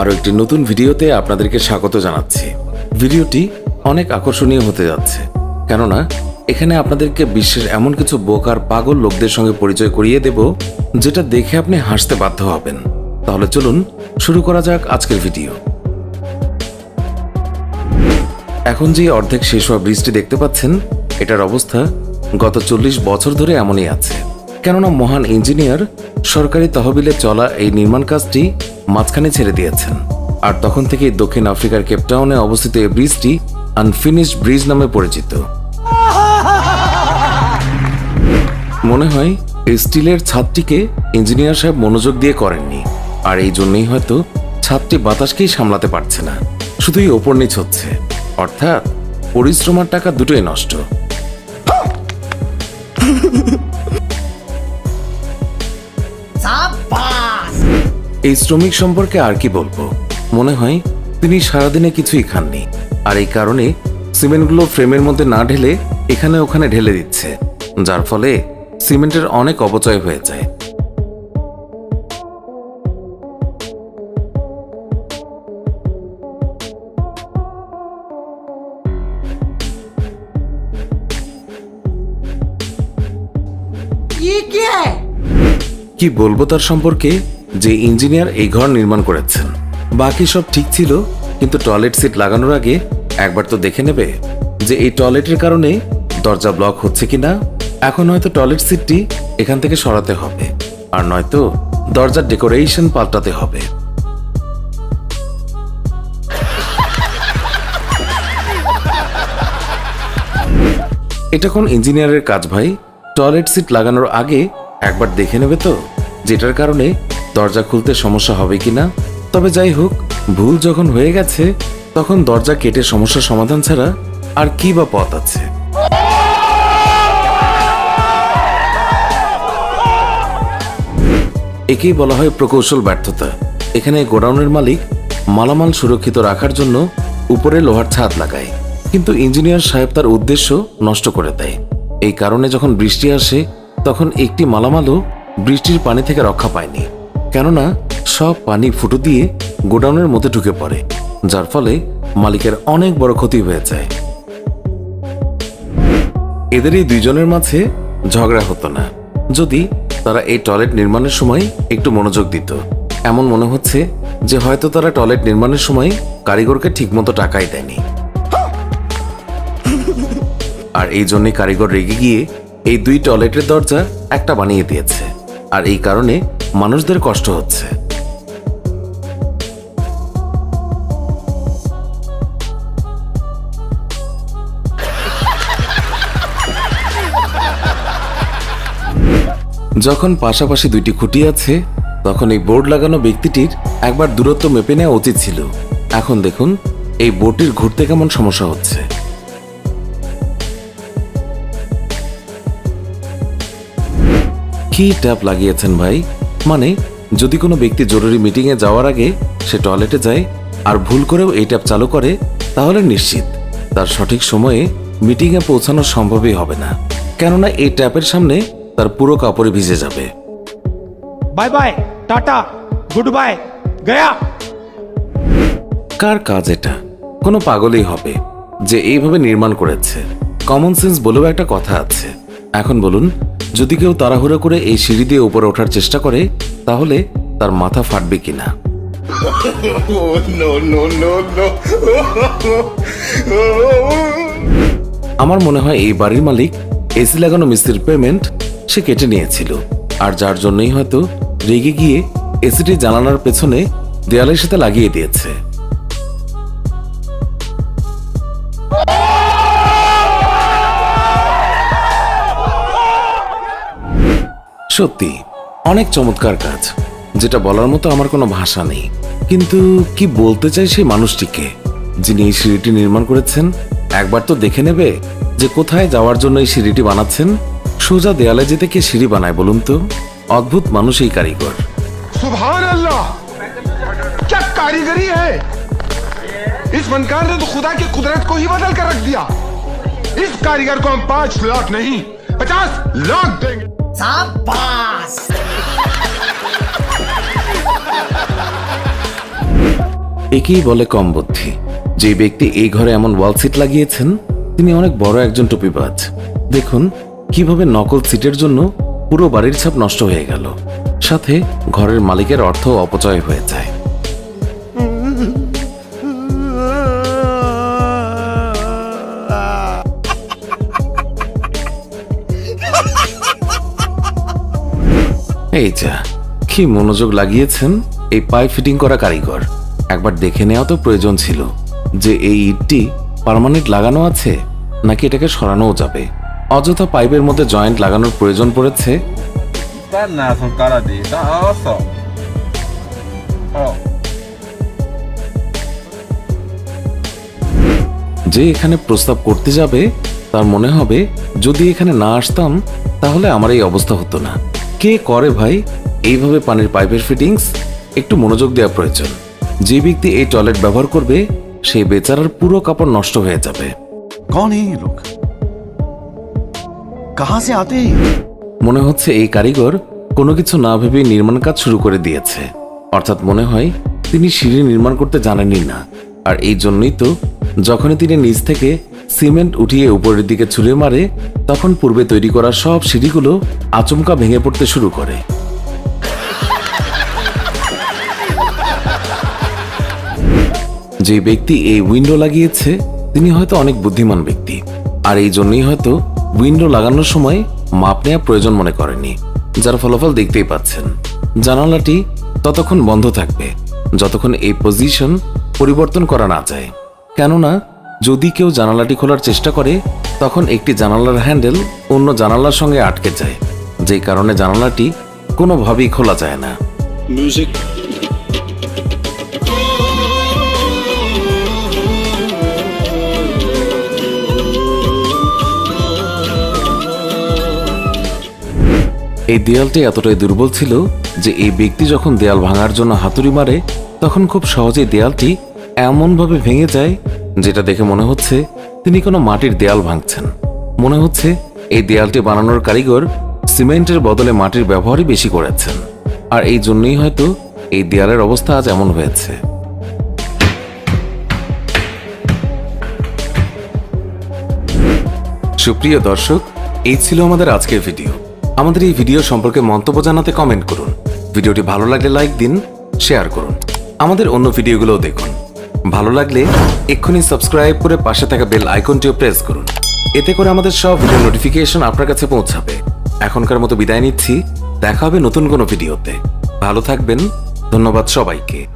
আরও একটি নতুন ভিডিওতে আপনাদেরকে স্বাগত জানাচ্ছি। ভিডিওটি অনেক আকর্ষণীয় হতে যাচ্ছে, কেননা এখানে আপনাদেরকে বিশ্বের এমন কিছু বোকার পাগল লোকদের সঙ্গে পরিচয় করিয়ে দেব, যেটা দেখে আপনি হাসতে বাধ্য হবেন। তাহলে চলুন শুরু করা যাক আজকের ভিডিও। এখন যে অর্ধেক শেষ হওয়া ব্রিজটি দেখতে পাচ্ছেন, এটার অবস্থা গত চল্লিশ বছর ধরে এমনই আছে। কেননা মহান ইঞ্জিনিয়ার সরকারি তহবিলে চলা এই নির্মাণ কাজটি মাঝখানে ছেড়ে দিয়েছেন। আর তখন থেকে দক্ষিণ আফ্রিকার কেপটাউনে অবস্থিত এই ব্রিজটি আনফিনিশড ব্রিজ নামে পরিচিত। মনে হয় এই স্টিলের ছাদটিকে ইঞ্জিনিয়ার সাহেব মনোযোগ দিয়ে করেননি। আর এই জন্যই হয়তো ছাদটি বাতাসকেই সামলাতে পারছে না। শুধুই ওপর নিচ হচ্ছে। অর্থাৎ পরিশ্রমার টাকা দুটোই নষ্ট। পাস এই শ্রমিক সম্পর্কে আর কি বলব? মনে হয় তিনি সারাদিনে কিছুই খাননি। আর এই কারণে সিমেন্টগুলো ফ্রেমের মধ্যে না ঢেলে এখানে ওখানে ঢেলে দিচ্ছে যার ফলে সিমেন্টের অনেক অপচয় হয়ে যায়। কি কে? কি বলব তার সম্পর্কে? যে ইঞ্জিনিয়ার এই ঘর নির্মাণ করেছেন। বাকি সব ঠিক ছিল, কিন্তু টয়লেট সিট লাগানোর আগে একবার তো দেখে নেবে যে এই টয়লেটের কারণে দরজা ব্লক হচ্ছে কিনা। এখন হয়তো টয়লেট সিটটি এখান থেকে সরাতে হবে, আর নয়তো দরজার ডেকোরেশন পাল্টাতে হবে। এটা কোন ইঞ্জিনিয়ারের কাজ ভাই? টয়লেট সিট লাগানোর আগে একবার দেখে নেবে তো? যেটার কারণে দরজা খুলতে সমস্যা হবে কিনা। তবে যাই হোক, ভুল যখন হয়ে গেছে, তখন দরজা কেটে সমস্যার সমাধান ছাড়া আর কি বা পথ আছে? একেই বলা হয় প্রকৌশল ব্যর্থতা। এখানে গোডাউনের মালিক মালামাল সুরক্ষিত রাখার জন্য উপরে লোহার ছাদ লাগায়। কিন্তু ইঞ্জিনিয়ার সাহেব তার উদ্দেশ্য নষ্ট করে দেয়। এই কারণে যখন বৃষ্টি আসে, তখন একটি মালামালও বৃষ্টির পানি থেকে রক্ষা পায়নি। কেননা সব পানি ফুটো দিয়ে গোডাউনের মধ্যে ঢুকে পড়ে, যার ফলে মালিকের অনেক বড় ক্ষতি হয়ে যায়। এদের এই দুইজনের মাঝে ঝগড়া হতো না। যদি তারা এই টয়লেট নির্মাণের সময় একটু মনোযোগ দিত, এমন মনে হচ্ছে যে হয়তো তারা টয়লেট নির্মাণের সময় কারিগরকে ঠিকমতো টাকাই দেয়নি। আর এই জন্যে কারিগর রেগে গিয়ে এই দুই টয়লেটের দরজা একটা বানিয়ে দিয়েছে। আর এই কারণে মানুষদের কষ্ট হচ্ছে। যখন পাশাপাশি দুইটি খুঁটি আছে, তখন এই বোর্ড লাগানো ব্যক্তিটির একবার দূরত্ব মেপে নেওয়া উচিত ছিল। এখন দেখুন, এই বোর্ডটির ঘুরতে কেমন সমস্যা হচ্ছে। কি ট্যাপ লাগিয়েছেন ভাই? মানে যদি কোনো ব্যক্তি জরুরি মিটিংয়ে যাওয়ার আগে সে টয়লেটে যায় আর ভুল করেও এই ট্যাপ চালু করে তাহলে নিশ্চিত। তার সঠিক সময়ে মিটিংয়ে পৌঁছানো সম্ভবই হবে না। কেননা এই ট্যাপের সামনে তার পুরো কাপড়ে ভিজে যাবে। Bye bye tata good bye Gaya. কার কাজ এটা? কোনো পাগলই হবে যে এইভাবে নির্মাণ করেছে। কমন সেন্স বলেও একটা কথা আছে। এখন বলুন যদি কেউ তাড়াহুড়ো করে এই সিঁড়ি দিয়ে উপরে ওঠার চেষ্টা করে, তাহলে তার মাথা ফাটবে কিনা. আমার মনে হয় এই বাড়ির মালিক এসি লাগানো মিস্ত্রির পেমেন্ট সে কেটে নিয়েছিল, আর যার জন্যই হয়তো রেগে গিয়ে এসিটি জানালার পেছনে দেয়ালের সাথে লাগিয়ে দিয়েছে সত্যি অনেক চমৎকার কাজ যেটা বলার মতো আমার কোনো ভাষা নেই কিন্তু কি বলতে চাই সেই মানুষটিকে যিনি এই সিঁড়িটি নির্মাণ করেছেন একবার তো দেখে নেবে যে কোথায় যাওয়ার জন্য এই সিঁড়িটি বানাচ্ছেন সোজা দেয়ালে যেতে কে সিঁড়ি বানায় বলুন তো অদ্ভুত মানুষ এই কারিগর सुभान अल्लाह क्या कारीगरी है इस फनकार ने तो खुदा की कुदरत को ही बदल कर रख दिया इस कारीगर को हम पांच लाख नहीं पचास लाख देंगे সাবাস একেই বলে কম বুদ্ধি। যে ব্যক্তি এই ঘরে এমন ওয়াল সিট লাগিয়েছেন, তিনি অনেক বড় একজন টুপিবাজ। দেখুন, কীভাবে নকল সিটের জন্য পুরো বাড়ির ছাপ নষ্ট হয়ে গেল। সাথে ঘরের মালিকের অর্থ অপচয় হয়ে যায়। এই যা কি মনোযোগ লাগিয়েছেন? এই পাইপ ফিটিং করা কারিগর। একবার দেখে নেওয়া তো প্রয়োজন ছিল। যে এই ইটটি পার্মানেন্ট লাগানো আছে নাকি এটাকে সরানোও যাবে? অযথা পাইপের মধ্যে জয়েন্ট লাগানোর প্রয়োজন পড়েছে. যে এখানে প্রস্তাব করতে যাবে তার মনে হবে যদি এখানে না আসতাম তাহলে আমার এই অবস্থা হতো না। কে করে ভাই? এইভাবে পানির পাইপের ফিটিংস একটু মনোযোগ দেওয়া প্রয়োজন। যে ব্যক্তি এই টয়লেট ব্যবহার করবে সেই বেচারার পুরো কাপড় নষ্ট হয়ে যাবে। কন এই লোক আতে মনে হচ্ছে এই কারিগর কোনো কিছু না ভেবে নির্মাণ কাজ শুরু করে দিয়েছে। অর্থাৎ মনে হয় তিনি সিঁড়ি নির্মাণ করতে জানেনই না। আর এই জন্যই তো যখনই তিনি নিজ থেকে সিমেন্ট উঠিয়ে উপরের দিকে ছুঁড়ে মারে, তখন পূর্বে তৈরি করা সব সিঁড়িগুলো আচমকা ভেঙে পড়তে শুরু করে। যে ব্যক্তি এই উইন্ডো লাগিয়েছে, তিনি হয়তো অনেক বুদ্ধিমান ব্যক্তি। আর এই জন্যই হয়তো উইন্ডো লাগানোর সময় মাপ নেওয়া প্রয়োজন মনে করেনি, যার ফলাফল দেখতেই পাচ্ছেন। জানালাটি ততক্ষণ বন্ধ থাকবে, যতক্ষণ এই পজিশন পরিবর্তন করা না যায়। কেননা যদি কেউ জানালাটি খোলার চেষ্টা করে তখন একটি জানালার হ্যান্ডেল অন্য জানালার সঙ্গে আটকে যায়। যেই কারণে জানালাটি কোনোভাবেই খোলা যায় না। এই দেয়ালটি এতটাই দুর্বল ছিল যে এই ব্যক্তি যখন দেয়াল ভাঙার জন্য হাতুড়ি মারে তখন খুব সহজেই দেয়ালটি এমনভাবে ভেঙে যায় যেটা দেখে মনে হচ্ছে তিনি কোনো মাটির দেয়াল ভাঙছেন। মনে হচ্ছে এই দেয়ালটি বানানোর কারিগর সিমেন্টের বদলে মাটির ব্যবহারই বেশি করেছেন। আর এই জন্যই হয়তো এই দেয়ালের অবস্থা আজ এমন হয়েছে। সুপ্রিয় দর্শক, এই ছিল আমাদের আজকের ভিডিও। আমাদের এই ভিডিও সম্পর্কে মন্তব্য জানাতে কমেন্ট করুন। ভিডিওটি ভালো লাগলে লাইক দিন শেয়ার করুন। আমাদের অন্য ভিডিওগুলোও দেখুন। ভালো লাগলে এক্ষুনি সাবস্ক্রাইব করে পাশে থাকা বেল আইকনটিও প্রেস করুন। এতে করে আমাদের সব ভিডিও নোটিফিকেশন আপনার কাছে পৌঁছাবে। এখনকার মতো বিদায় নিচ্ছি। দেখা হবে নতুন কোনো ভিডিওতে ভালো থাকবেন। ধন্যবাদ সবাইকে।